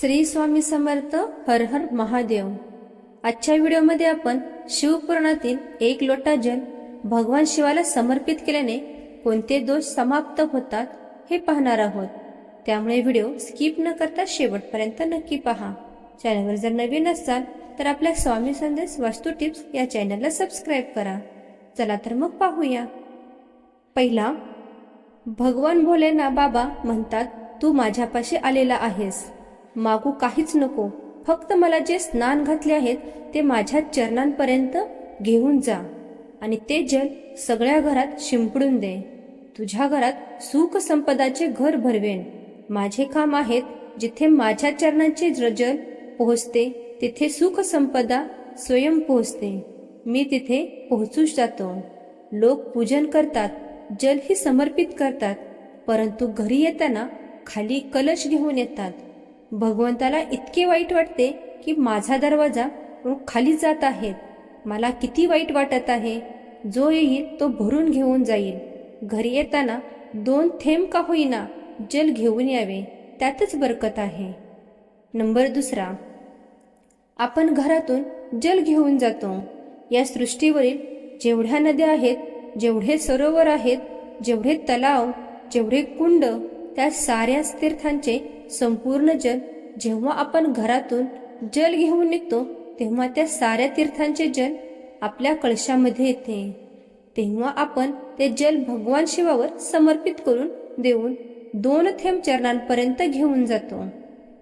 श्री स्वामी समर्थ हर हर महादेव. आजच्या व्हिडिओमध्ये आपण शिवपुराणातील एक लोटा जल भगवान शिवाला समर्पित केल्याने कोणते दोष समाप्त होतात हे पाहणार आहोत. त्यामुळे व्हिडिओ स्किप न करता शेवटपर्यंत नक्की पहा. चॅनलवर जर नवीन असाल तर आपल्या स्वामी संदेश वास्तू टिप्स या चॅनलला सबस्क्राईब करा. चला तर मग पाहूया. पहिला भगवान भोलेना बाबा म्हणतात तू माझ्यापाशी आलेला आहेस. मागू काहीच नको. फक्त मला जे स्नान घातले आहेत ते माझ्या चरणांपर्यंत घेऊन जा. आणि ते जल सगळ्या घरात शिंपडून दे. तुझ्या घरात सुख संपदाचे घर भरवेन. माझे काम आहेत जिथे माझ्या चरणांचे ज- जल पोहोचते तिथे सुख संपदा स्वयं पोहोचते. मी तिथे पोहोचूच जातो. लोक पूजन करतात जल ही समर्पित करतात परंतु घरी येताना खाली कलश घेऊन येतात. भगवंताला इतके वाईट वाटते की माझा दरवाजा खाली जात आहेत मला किती वाईट वाटत आहे. जो येईल तो भरून घेऊन जाईल. घरी येताना दोन थेंब का होईना जल घेऊन यावे. त्यातच बरकत आहे. नंबर दुसरा. आपण घरातून जल घेऊन जातो. या सृष्टीवरील जेवढ्या नद्या आहेत जेवढे सरोवर आहेत जेवढे तलाव जेवढे कुंड त्या साऱ्या तीर्थांचे संपूर्ण जल जेव्हा आपण घरातून जल घेऊन निघतो तेव्हा त्या साऱ्या तीर्थांचे जल आपल्या कळशामध्ये येते. तेव्हा आपण ते जल भगवान शिवावर समर्पित करून देऊन दोन थेंब चरणांपर्यंत घेऊन जातो.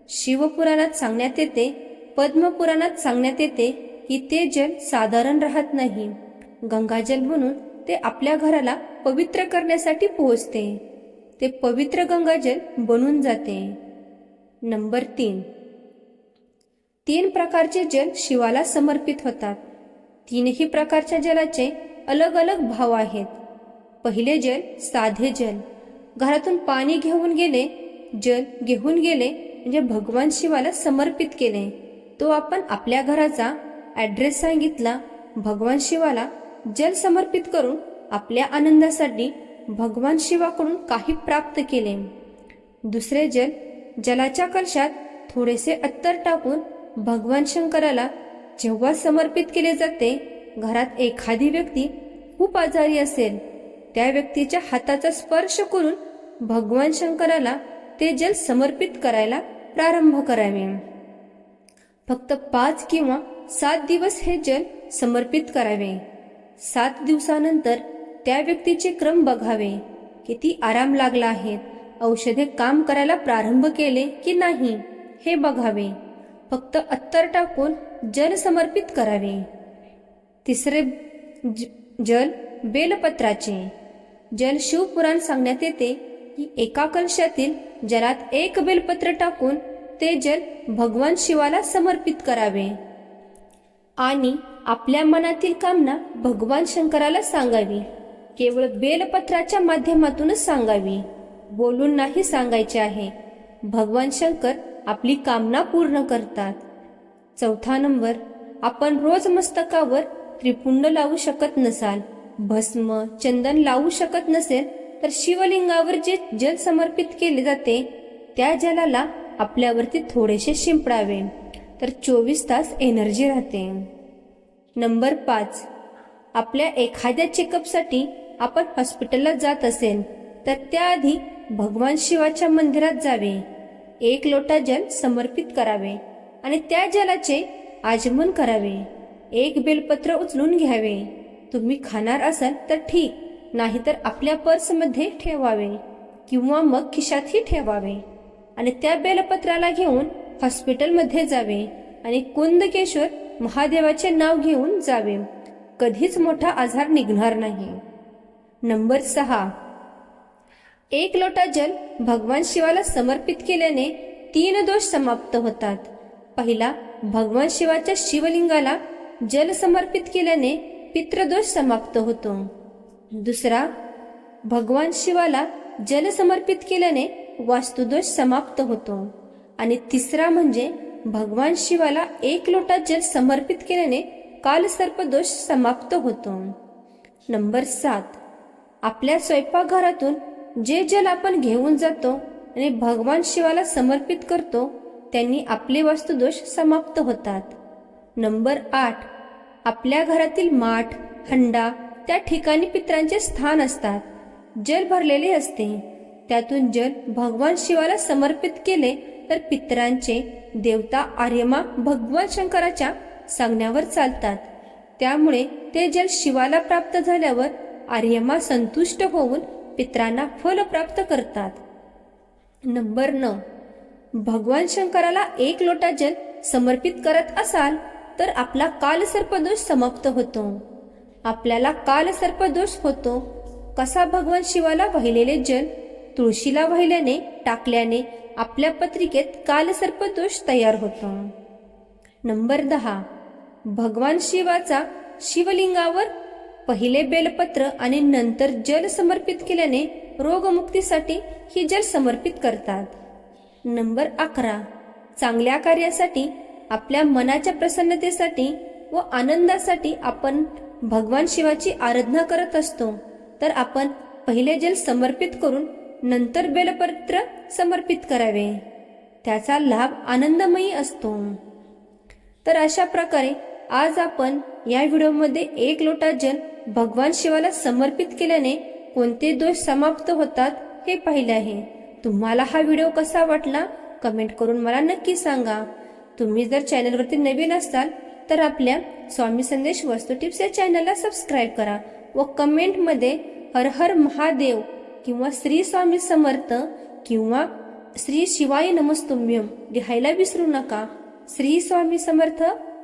शिवपुराणात सांगण्यात येते पद्मपुराणात सांगण्यात येते की ते जल साधारण राहत नाही. गंगाजल म्हणून ते आपल्या घराला पवित्र करण्यासाठी पोहोचते. ते पवित्र गंगाजल बनून जाते. नंबर तीन. तीन प्रकारचे जल शिवाला समर्पित होतात. तीनही प्रकारच्या जलाचे अलग अलग भाव आहेत. पहिले जल साधे जल. घरातून पाणी घेऊन गेले जल घेऊन गेले म्हणजे भगवान शिवाला समर्पित केले. तो आपण आपल्या घराचा ॲड्रेस सांगितला. भगवान शिवाला जल समर्पित करून आपल्या आनंदासाठी भगवान शिवाकडून काही प्राप्त केले. दुसरे जल जलाच्या कलशात थोडेसे अत्तर टाकून भगवान शंकराला जेव्हा समर्पित केले जाते घरात एखादी व्यक्ती खूप आजारी असेल त्या व्यक्तीच्या हाताचा स्पर्श करून भगवान शंकराला ते जल समर्पित करायला प्रारंभ करावे. फक्त पाच किंवा सात दिवस हे जल समर्पित करावे. सात दिवसानंतर त्या व्यक्तीचे क्रम बघावे. किती आराम लागला आहे. औषधे काम करायला प्रारंभ केले की नाही हे बघावे. फक्त अत्तर टाकून जल समर्पित करावे. तिसरे ज- जल बेलपत्राचे. जल शिवपुराण सांगण्यात येते की एका कलशातील जलात एक बेलपत्र टाकून ते जल भगवान शिवाला समर्पित करावे. आणि आपल्या मनातील कामना भगवान शंकराला सांगावी. केवळ बेलपत्राच्या माध्यमातूनच सांगावी. बोलून नाही सांगायचे आहे. भगवान शंकर आपली कामना पूर्ण करतात. चौथा नंबर आपण रोज मस्तकावर त्रिपुंड लावू शकत नसाल. भस्म चंदन लावू शकत नसेल तर शिवलिंगावर जे जल समर्पित केले जाते त्या जलाला आपल्यावरती थोडेसे शिंपडावे. तर चोवीस तास एनर्जी राहते. नंबर पाच आपल्या एखाद्या चेकअपसाठी आपण हॉस्पिटलला जात असेल तर त्याआधी भगवान शिवाच्या मंदिरात जावे. एक लोटा जल समर्पित करावे आणि त्या जलाचे आजमन करावे. एक बेलपत्र उचलून घ्यावे. तुम्ही खाणार असाल तर ठीक नाहीतर आपल्या पर्समध्ये ठेवावे किंवा मग खिशातही ठेवावे. आणि त्या बेलपत्राला घेऊन हॉस्पिटलमध्ये जावे आणि कुंदकेश्वर महादेवाचे नाव घेऊन जावे. कधीच मोठा आजार निघणार नाही. नंबर सहा. एक लोटा जल भगवान शिवाला समर्पित केल्याने तीन दोष समाप्त होतात. पहिला भगवान शिवाच्या शिवलिंगाला जल समर्पित केल्याने पितृदोष समाप्त होतो. दुसरा भगवान शिवाला जल समर्पित केल्याने वास्तुदोष समाप्त होतो. आणि तिसरा म्हणजे भगवान शिवाला एक लोटा जल समर्पित केल्याने कालसर्पदोष समाप्त होतो. नंबर सात आपल्या स्वयंपाकघरातून जे जल आपण घेऊन जातो आणि भगवान शिवाला समर्पित करतो त्यांनी आपले वास्तुदोष समाप्त होतात. नंबर आठ. आपल्या घरातील माठ हंडा त्या ठिकाणी पित्रांचे स्थान असतात. जल भरलेले असते. त्यातून जल भगवान शिवाला समर्पित केले तर पितरांचे देवता आर्यमा भगवान शंकराच्या सांगण्यावर चालतात. त्यामुळे ते जल शिवाला प्राप्त झाल्यावर आर्यमा संतुष्ट होऊन पित्रांना फल प्राप्त करतात. नंबर नऊ. भगवान शंकराला एक लोटा जल समर्पित करत असाल तर आपला कालसर्पदोष समाप्त होतो. आपल्याला कालसर्पदोष होतो. कसा भगवान शिवाला वाहिलेले जल तुळशीला वाहिल्याने टाकल्याने आपल्या पत्रिकेत कालसर्पदोष तयार होतो. नंबर दहा. भगवान शिवाचा शिवलिंगावर पहिले बेलपत्र आणि नंतर जल समर्पित केल्याने रोगमुक्तीसाठी ही जल समर्पित करतात. नंबर अकरा. चांगल्या कार्यासाठी आपल्या मनाच्या प्रसन्नतेसाठी व आनंदासाठी आपण भगवान शिवाची आराधना करत असतो. तर आपण पहिले जल समर्पित करून नंतर बेलपत्र समर्पित करावे. त्याचा लाभ आनंदमयी असतो. तर अशा प्रकारे आज आपण या व्हिडिओमध्ये एक लोटा जल भगवान शिवाला समर्पित केल्याने कोणते दोष समाप्त होतात हे पाहिले आहे. तुम्हाला हा व्हिडिओ कसा वाटला कमेंट करून मला नक्की सांगा. तुम्ही जर चॅनलवरती नवीन असाल तर आपल्या स्वामी संदेश वस्तू टिप्स या चॅनलला सबस्क्राईब करा व कमेंटमध्ये हर हर महादेव किंवा श्री स्वामी समर्थ किंवा श्री शिवाय नमस्तुम्यम लिहायला विसरू नका. श्री स्वामी समर्थ